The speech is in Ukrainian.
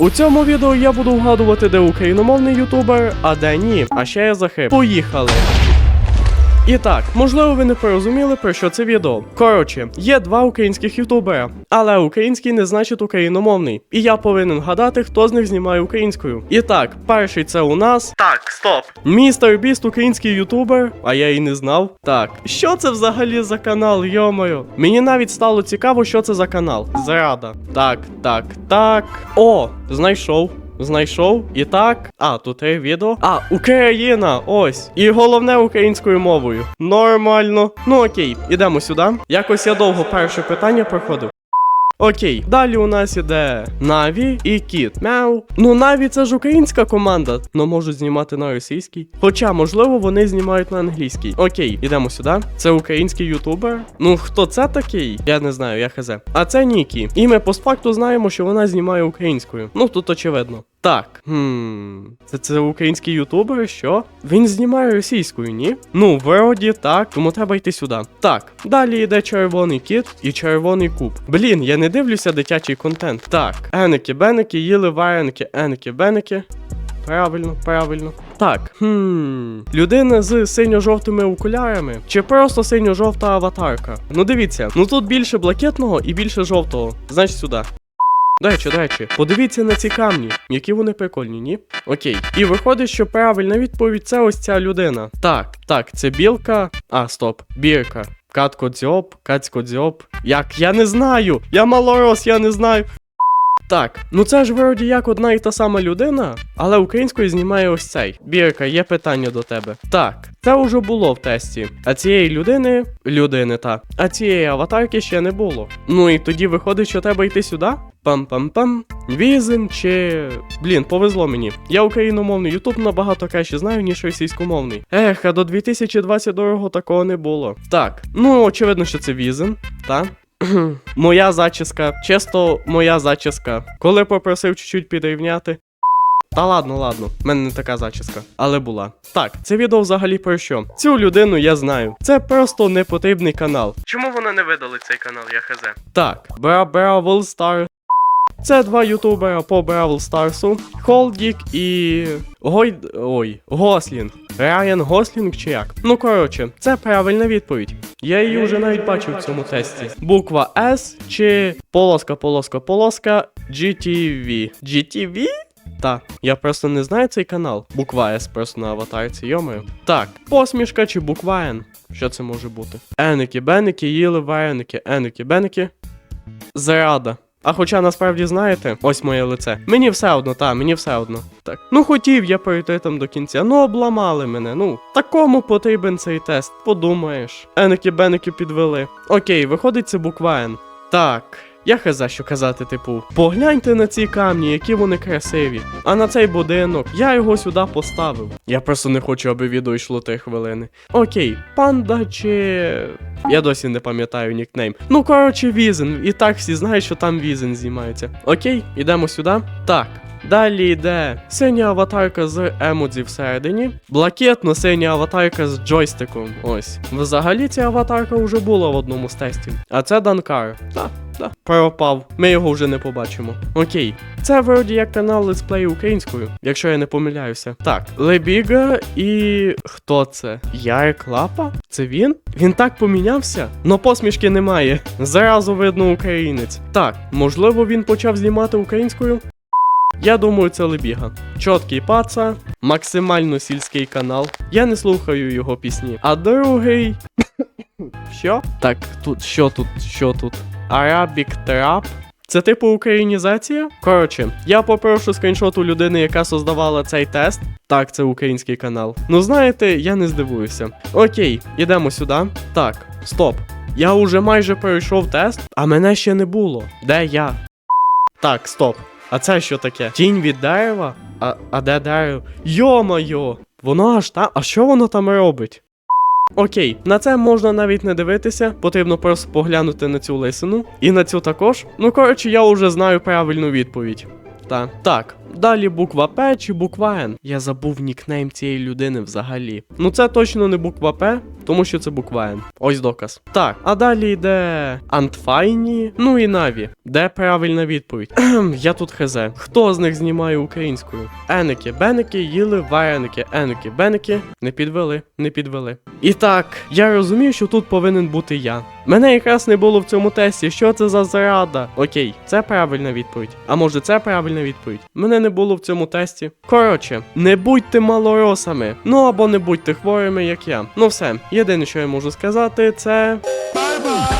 У цьому відео я буду вгадувати, де україномовний ютубер, а де ні. А ще я захип. Поїхали! І так, можливо, ви не порозуміли, про що це відео. Коротше, є два українських ютубера, але український не значить україномовний. І я повинен гадати, хто з них знімає українською. І так, перший це у нас. Так, стоп. Містер Біст, український ютубер, а я і не знав. Так, що це взагалі за канал, йомою? Мені навіть стало цікаво, що це за канал. Зрада. Так, так, так. О, знайшов. Знайшов і так. А, тут є відео. А, Україна! Ось. І головне українською мовою. Нормально. Ну окей, ідемо сюди. Якось я довго перше питання проходив. Окей, далі у нас іде Наві і Кіт. Мяу. Ну Наві це ж українська команда, но можуть знімати на російській. Хоча, можливо, вони знімають на англійській. Окей, ідемо сюди. Це український ютубер. Ну хто це такий? Я не знаю, я хз. А це Нікі. І ми постфакту знаємо, що вона знімає українською. Ну тут очевидно. Так, хм, це, це український ютубер, що? Він знімає російською, ні? Ну, вроді так, тому треба йти сюди. Так, далі йде червоний кіт і червоний куб. Блін, я не дивлюся дитячий контент. Так, еники, беники, їли вареники, еники, беники. Правильно, правильно. Так, хм, людина з синьо-жовтими окулярами, чи просто синьо-жовта аватарка? Ну дивіться, ну тут більше блакитного і більше жовтого. Значить сюди. До речі, до речі, подивіться на ці камні, які вони прикольні, ні? Окей. І виходить, що правильна відповідь це ось ця людина. Так, так, це білка. А, стоп, бірка. Катко дзьоб, кацько дзьоб. Як? Я не знаю! Я малорос, я не знаю. Так, ну це ж вроді як одна і та сама людина, але українською знімає ось цей. Бірка, є питання до тебе. Так, це вже було в тесті. А цієї людини, людини та, а цієї аватарки ще не було. Ну і тоді виходить, що треба йти сюди. Пам-пам-пам. Візен чи. Блін, повезло мені. Я україномовний ютуб набагато краще знаю, ніж російськомовний. Ех, а до 2022 такого не було. Так, ну очевидно, що це візен, та? Моя зачіска, чисто моя зачіска. Коли попросив чуть-чуть підрівняти. Та ладно, ладно, в мене не така зачіска, але була. Так, це відео взагалі про що? Цю людину я знаю. Це просто непотрібний канал. Чому вони не видали цей канал, я хз? Так, бра бра Стар. Це два ютубера по Бравл Старсу. Холдік і. Гой. Ой, Гослінг. Райан Гослінг чи як? Ну коротше, це правильна відповідь. Я її вже навіть бачив в цьому тесті. Буква S чи полоска, полоска, полоска GTV. GTV? Та, я просто не знаю цей канал. Буква S просто на аватарці, йомаю. Так, посмішка чи буква N? Що це може бути? Еники, беники, їли вареники, еники, беники. Зрада. А хоча насправді знаєте, ось моє лице. Мені все одно, та, мені все одно. Так. Ну хотів я пройти там до кінця, ну обламали мене. Ну, такому потрібен цей тест, подумаєш. Еники беники підвели. Окей, виходить це буква Н. Так. Я хаза що казати, типу, погляньте на ці камні, які вони красиві. А на цей будинок я його сюди поставив. Я просто не хочу, аби відео йшло 3 хвилини. Окей, панда чи. Я досі не пам'ятаю нікнейм. Ну, коротше, Візен. І так всі знають, що там Візен знімається. Окей, ідемо сюди. Так. Далі йде синя аватарка з емодзі всередині, блакитно синя аватарка з джойстиком. Ось. Взагалі ця аватарка вже була в одному з тестів. А це Данкар. Так, так. Пропав. Ми його вже не побачимо. Окей. Це вроді як канал летсплей українською, якщо я не помиляюся. Так, Лебіга і. хто це? Ярик Лапа? Це він? Він так помінявся? Но посмішки немає. Зразу видно українець. Так, можливо, він почав знімати українською. Я думаю, це Лебіга. Чоткий паца, максимально сільський канал. Я не слухаю його пісні. А другий. Що? Так, тут що тут? Що тут? Arabic Trap. Це типу українізація? Коротше, я попрошу скріншот у людини, яка создавала цей тест. Так, це український канал. Ну знаєте, я не здивуюся. Окей, ідемо сюди. Так, стоп. Я уже майже пройшов тест, а мене ще не було. Де я? Так, стоп. А це що таке? Тінь від дерева? А, а де дерево? Йо-моє! Воно аж та. А що воно там робить? Окей, на це можна навіть не дивитися, потрібно просто поглянути на цю лисину. І на цю також. Ну, коротше, я вже знаю правильну відповідь. Та. Так, далі буква П чи буква Н. Я забув нікнейм цієї людини взагалі. Ну це точно не буква П, тому що це буква Н. Ось доказ. Так, а далі йде Антфайні, ну і Наві. Де правильна відповідь? Я тут хз. Хто з них знімає українською? Еники, беники, їли вареники, еники, беники. Не підвели, не підвели. І так, я розумію, що тут повинен бути я. Мене якраз не було в цьому тесті. Що це за зрада? Окей, це правильна відповідь. А може це правильна відповідь? Мене не було в цьому тесті. Коротше, не будьте малоросами. Ну або не будьте хворими, як я. Ну все, єдине, що я можу сказати, це. Bye bye.